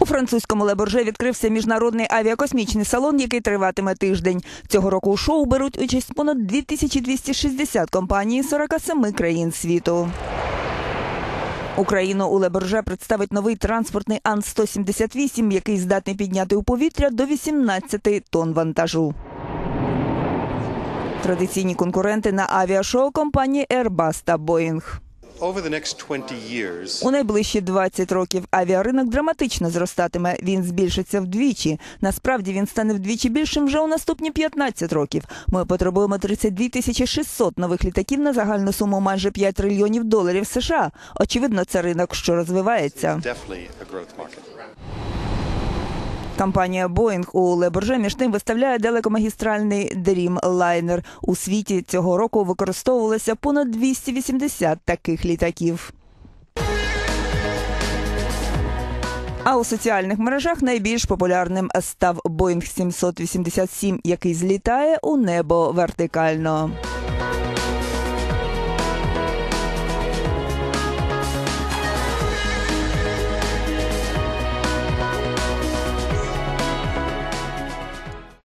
У французькому Леборже відкрився міжнародний авіакосмічний салон, який триватиме тиждень. Цього року у шоу беруть участь понад 2260 компаній з 47 країн світу. Україну у Леборже представить новий транспортний Ан-178, який здатний підняти у повітря до 18 тонн вантажу. Традиційні конкуренти на авіашоу компанії Airbus та Boeing. Over the next 20 years, У найближчі 20 років авіаринок драматично зростатиме. Він збільшиться вдвічі. Насправді він стане вдвічі більшим вже у наступні 15 років. Ми потребуємо 32 тисячі 600 нових літаків на загальну суму майже 5 трильйонів доларів США. Очевидно, це ринок, що розвивається. Компанія Boeing у Леборже між тим виставляє далекомагістральний Dreamliner. У світі цього року використовувалося понад 280 таких літаків. А у соціальних мережах найбільш популярним став Boeing 787, який злітає у небо вертикально.